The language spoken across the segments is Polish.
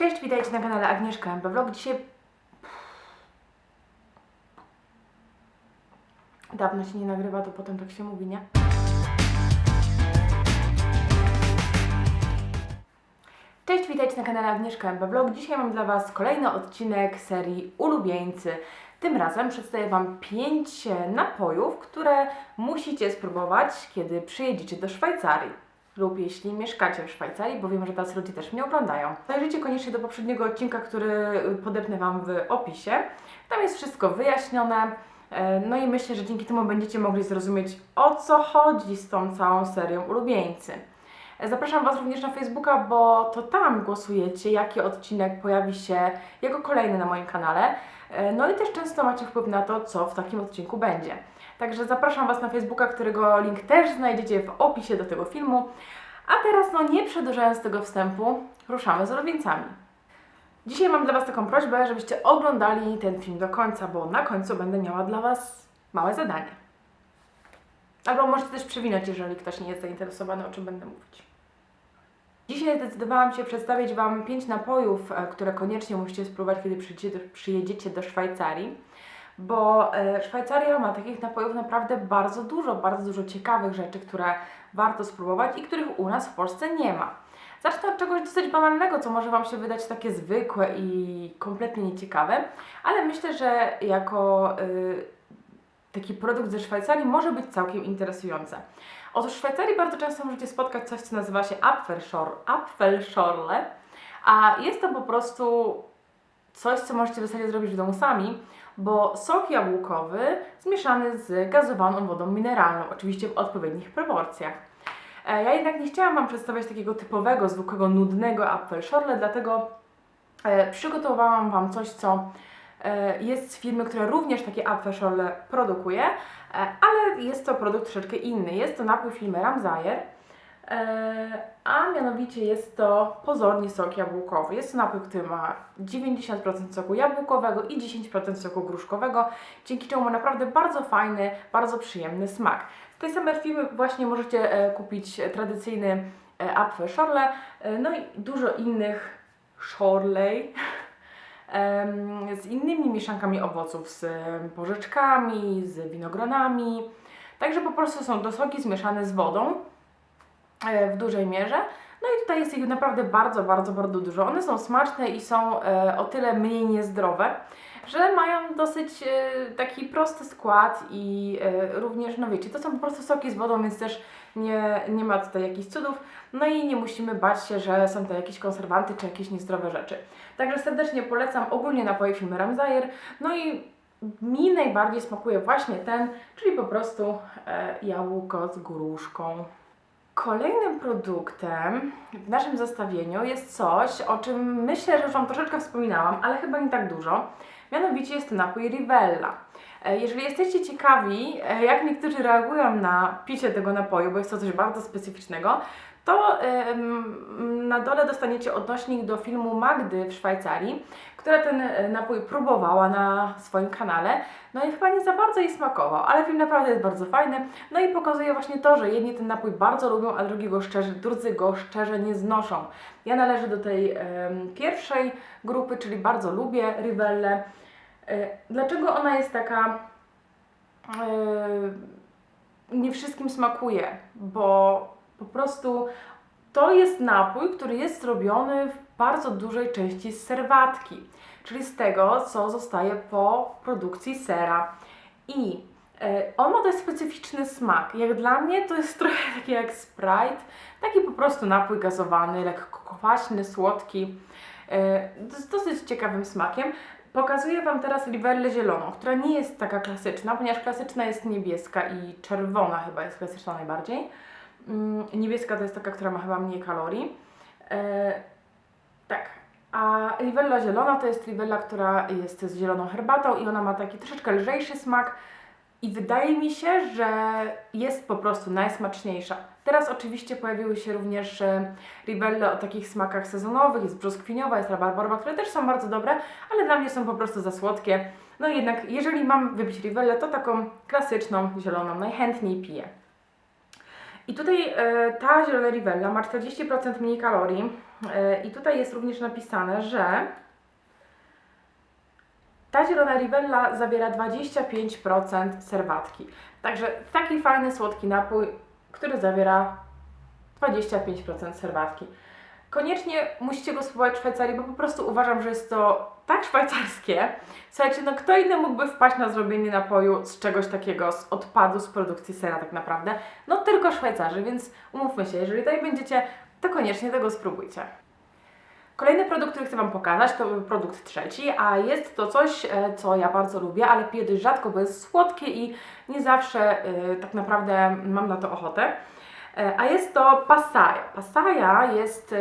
Cześć, witajcie na kanale Agnieszka MB Vlog. Dzisiaj... Dawno się nie nagrywa, to potem tak się mówi, nie? Cześć, witajcie na kanale Agnieszka MB Vlog. Dzisiaj mam dla Was kolejny odcinek serii Ulubieńcy. Tym razem przedstawię Wam 5 napojów, które musicie spróbować, kiedy przyjedziecie do Szwajcarii lub jeśli mieszkacie w Szwajcarii, bo wiem, że tacy ludzie też mnie oglądają. Zajrzyjcie koniecznie do poprzedniego odcinka, który podepnę Wam w opisie. Tam jest wszystko wyjaśnione. E, No i myślę, że dzięki temu będziecie mogli zrozumieć o co chodzi z tą całą serią ulubieńcy. E, Zapraszam Was również na Facebooka, bo to tam głosujecie, jaki odcinek pojawi się jako kolejny na moim kanale. E, No i też często macie wpływ na to, co w takim odcinku będzie. Także zapraszam Was na Facebooka, którego link też znajdziecie w opisie do tego filmu. A teraz, no nie przedłużając tego wstępu, ruszamy z ulubieńcami. Dzisiaj mam dla Was taką prośbę, żebyście oglądali ten film do końca, bo na końcu będę miała dla Was małe zadanie. Albo możecie też przewinąć, jeżeli ktoś nie jest zainteresowany, o czym będę mówić. Dzisiaj zdecydowałam się przedstawić Wam 5 napojów, e, które koniecznie musicie spróbować, kiedy przyjedziecie do Szwajcarii, bo e, Szwajcaria ma takich napojów naprawdę bardzo dużo, bardzo dużo ciekawych rzeczy, które warto spróbować i których u nas w Polsce nie ma. Zacznę od czegoś dosyć banalnego, co może Wam się wydać takie zwykłe i kompletnie nieciekawe, ale myślę, że jako y, taki produkt ze Szwajcarii może być całkiem interesujące. Otóż w Szwajcarii bardzo często możecie spotkać coś, co nazywa się Apfelschor- Apfelschorle, a jest to po prostu coś, co możecie w zasadzie zrobić w domu sami, bo sok jabłkowy zmieszany z gazowaną wodą mineralną, oczywiście w odpowiednich proporcjach. E, Ja jednak nie chciałam Wam przedstawiać takiego typowego, zwykłego, nudnego Apfelschorle, dlatego e, przygotowałam Wam coś, co e, jest z firmy, która również takie Apfelschorle produkuje, ale jest to produkt troszeczkę inny. Jest to napój firmy Ramsayer, a mianowicie jest to pozornie sok jabłkowy. Jest to napój, który ma 90% soku jabłkowego i 10% soku gruszkowego, dzięki czemu ma naprawdę bardzo fajny, bardzo przyjemny smak. Z tej samej firmy właśnie możecie e, kupić e, tradycyjny e, Apfelschorle, e, no i dużo innych Schorlej em, z innymi mieszankami owoców, z porzeczkami, z winogronami. Także po prostu są to soki zmieszane z wodą e, w dużej mierze. No i tutaj jest ich naprawdę bardzo, bardzo, bardzo dużo. One są smaczne i są e, o tyle mniej niezdrowe, że mają dosyć e, taki prosty skład i e, również, no wiecie, to są po prostu soki z wodą, więc też nie, nie ma tutaj jakichś cudów. No i nie musimy bać się, że są to jakieś konserwanty czy jakieś niezdrowe rzeczy. Także serdecznie polecam ogólnie napoje firmy Ramsayer. No i mi najbardziej smakuje właśnie ten, czyli po prostu e, jabłko z gruszką. Kolejnym produktem w naszym zestawieniu jest coś, o czym myślę, że już Wam troszeczkę wspominałam, ale chyba nie tak dużo. Mianowicie jest to napój Rivella. E, Jeżeli jesteście ciekawi, e, jak niektórzy reagują na picie tego napoju, bo jest to coś bardzo specyficznego, to na dole dostaniecie odnośnik do filmu Magdy w Szwajcarii, która ten e, napój próbowała na swoim kanale. No i chyba nie za bardzo jej smakował, ale film naprawdę jest bardzo fajny. No i pokazuje właśnie to, że jedni ten napój bardzo lubią, a drugi go szczerze, drudzy go szczerze nie znoszą. Ja należę do tej em, pierwszej grupy, czyli bardzo lubię Rivellę. E, Dlaczego ona jest taka e, nie wszystkim smakuje, bo po prostu to jest napój, który jest zrobiony w bardzo dużej części z serwatki, czyli z tego, co zostaje po produkcji sera. I e, on ma dość specyficzny smak. Jak dla mnie to jest trochę taki jak Sprite, taki po prostu napój gazowany, lekko kwaśny, słodki, z dosyć ciekawym smakiem. Pokazuję Wam teraz Rivellę zieloną, która nie jest taka klasyczna, ponieważ klasyczna jest niebieska i czerwona chyba jest klasyczna najbardziej. Mm, Niebieska to jest taka, która ma chyba mniej kalorii. E, tak. A Rivella zielona to jest Rivella, która jest z zieloną herbatą i ona ma taki troszeczkę lżejszy smak i wydaje mi się, że jest po prostu najsmaczniejsza. Teraz oczywiście pojawiły się również e, Rivelle o takich smakach sezonowych, jest brzoskwiniowa, jest rabarborowa, które też są bardzo dobre, ale dla mnie są po prostu za słodkie. No jednak, jeżeli mam wypić Rivellę, to taką klasyczną, zieloną najchętniej piję. I tutaj e, ta zielona Rivella ma 40% mniej kalorii e, i tutaj jest również napisane, że ta zielona Rivella zawiera 25% serwatki. Także taki fajny, słodki napój, który zawiera 25% serwatki. Koniecznie musicie go spróbować w Szwajcarii, bo po prostu uważam, że jest to tak szwajcarskie. Słuchajcie, no kto inny mógłby wpaść na zrobienie napoju z czegoś takiego, z odpadu, z produkcji sera tak naprawdę? No tylko Szwajcarzy, więc umówmy się, jeżeli tutaj będziecie, to koniecznie tego spróbujcie. Kolejny produkt, który chcę Wam pokazać, to produkt trzeci, a jest to coś, e, co ja bardzo lubię, ale piję dość rzadko, bo jest słodkie i nie zawsze e, tak naprawdę mam na to ochotę. E, A jest to Passaia. Passaia jest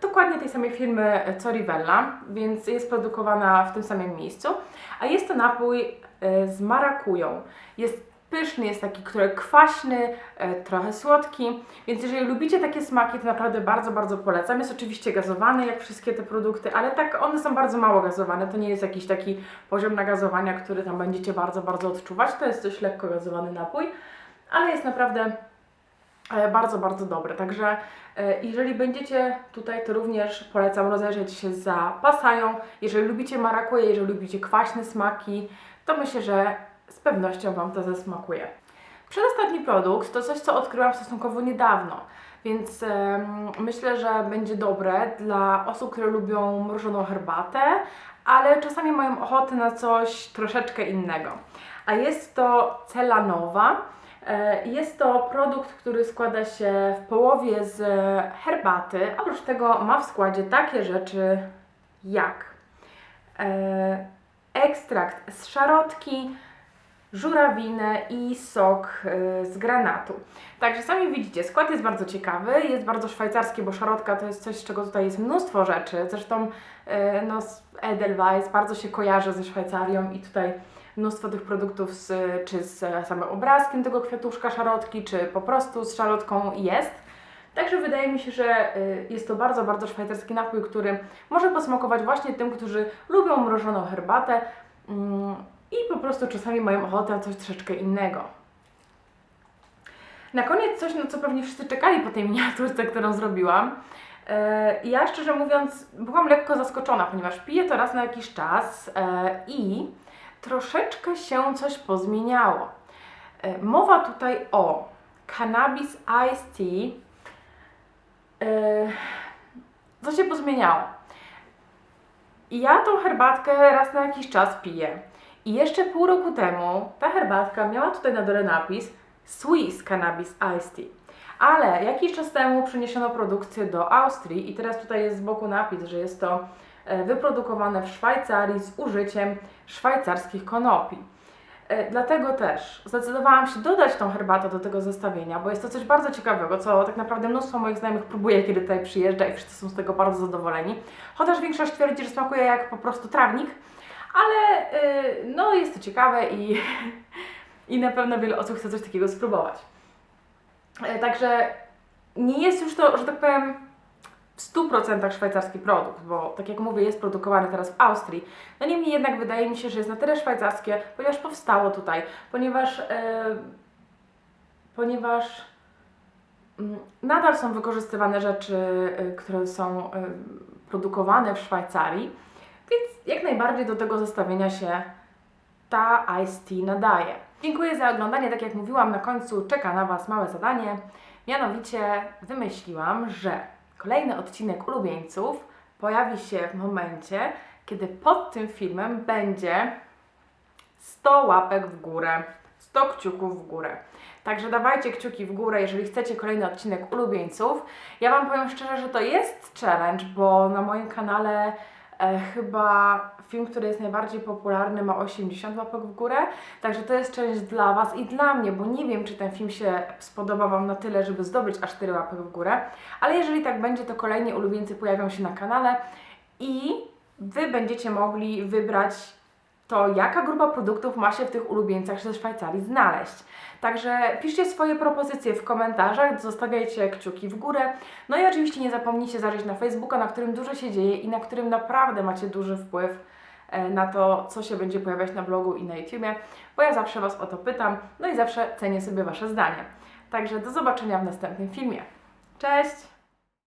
dokładnie tej samej firmy co Rivella, więc jest produkowana w tym samym miejscu. A jest to napój z marakują. Jest pyszny, jest taki, który kwaśny, e, trochę słodki, więc jeżeli lubicie takie smaki, to naprawdę bardzo, bardzo polecam. Jest oczywiście gazowany, jak wszystkie te produkty, ale tak one są bardzo mało gazowane. To nie jest jakiś taki poziom nagazowania, który tam będziecie bardzo, bardzo odczuwać. To jest dość lekko gazowany napój, ale jest naprawdę e, bardzo, bardzo dobry. Także e, jeżeli będziecie tutaj, to również polecam rozejrzeć się za pasają. Jeżeli lubicie marakuje, jeżeli lubicie kwaśne smaki, to myślę, że z pewnością Wam to zasmakuje. Przedostatni produkt to coś, co odkryłam stosunkowo niedawno, więc myślę, że będzie dobre dla osób, które lubią mrożoną herbatę, ale czasami mają ochotę na coś troszeczkę innego. A jest to celanowa. E, Jest to produkt, który składa się w połowie z herbaty. Oprócz tego ma w składzie takie rzeczy jak e, ekstrakt z szarotki, żurawinę i sok y, z granatu. Także sami widzicie, skład jest bardzo ciekawy, jest bardzo szwajcarski, bo szarotka to jest coś, z czego tutaj jest mnóstwo rzeczy. Zresztą y, no, Edelweiss bardzo się kojarzy ze Szwajcarią i tutaj mnóstwo tych produktów, z, czy z samym obrazkiem tego kwiatuszka szarotki, czy po prostu z szarotką jest. Także wydaje mi się, że y, jest to bardzo, bardzo szwajcarski napój, który może posmakować właśnie tym, którzy lubią mrożoną herbatę. I po prostu czasami mają ochotę na coś troszeczkę innego. Na koniec coś, na co pewnie wszyscy czekali po tej miniaturce, którą zrobiłam. E, Ja szczerze mówiąc byłam lekko zaskoczona, ponieważ piję to raz na jakiś czas e, i troszeczkę się coś pozmieniało. E, Mowa tutaj o cannabis iced tea. Co się pozmieniało? Ja tą herbatkę raz na jakiś czas piję. I jeszcze pół roku temu ta herbatka miała tutaj na dole napis Swiss Cannabis Iced Tea. Ale jakiś czas temu przeniesiono produkcję do Austrii i teraz tutaj jest z boku napis, że jest to e, wyprodukowane w Szwajcarii z użyciem szwajcarskich konopi. E, Dlatego też zdecydowałam się dodać tą herbatę do tego zestawienia, bo jest to coś bardzo ciekawego, co tak naprawdę mnóstwo moich znajomych próbuje, kiedy tutaj przyjeżdża i wszyscy są z tego bardzo zadowoleni. Chociaż większość twierdzi, że smakuje jak po prostu trawnik, ale y, no jest to ciekawe i, i na pewno wiele osób chce coś takiego spróbować. E, Także nie jest już to, że tak powiem, w 100% szwajcarski produkt, bo tak jak mówię, jest produkowany teraz w Austrii. No niemniej jednak wydaje mi się, że jest na tyle szwajcarskie, ponieważ powstało tutaj, ponieważ, e, ponieważ mm, nadal są wykorzystywane rzeczy, e, które są e, produkowane w Szwajcarii, więc jak najbardziej do tego zestawienia się ta Ice Tea nadaje. Dziękuję za oglądanie. Tak jak mówiłam, na końcu czeka na Was małe zadanie. Mianowicie wymyśliłam, że kolejny odcinek ulubieńców pojawi się w momencie, kiedy pod tym filmem będzie 100 łapek w górę, 100 kciuków w górę. Także dawajcie kciuki w górę, jeżeli chcecie kolejny odcinek ulubieńców. Ja Wam powiem szczerze, że to jest challenge, bo na moim kanale chyba film, który jest najbardziej popularny ma 80 łapek w górę. Także to jest challenge dla Was i dla mnie, bo nie wiem, czy ten film się spodoba Wam na tyle, żeby zdobyć aż 4 łapek w górę. Ale jeżeli tak będzie, to kolejni ulubieńcy pojawią się na kanale i Wy będziecie mogli wybrać to, jaka grupa produktów ma się w tych ulubieńcach ze Szwajcarii znaleźć. Także piszcie swoje propozycje w komentarzach, zostawiajcie kciuki w górę. No i oczywiście nie zapomnijcie zajrzeć na Facebooka, na którym dużo się dzieje i na którym naprawdę macie duży wpływ e, na to, co się będzie pojawiać na blogu i na YouTubie, bo ja zawsze Was o to pytam, no i zawsze cenię sobie Wasze zdanie. Także do zobaczenia w następnym filmie. Cześć!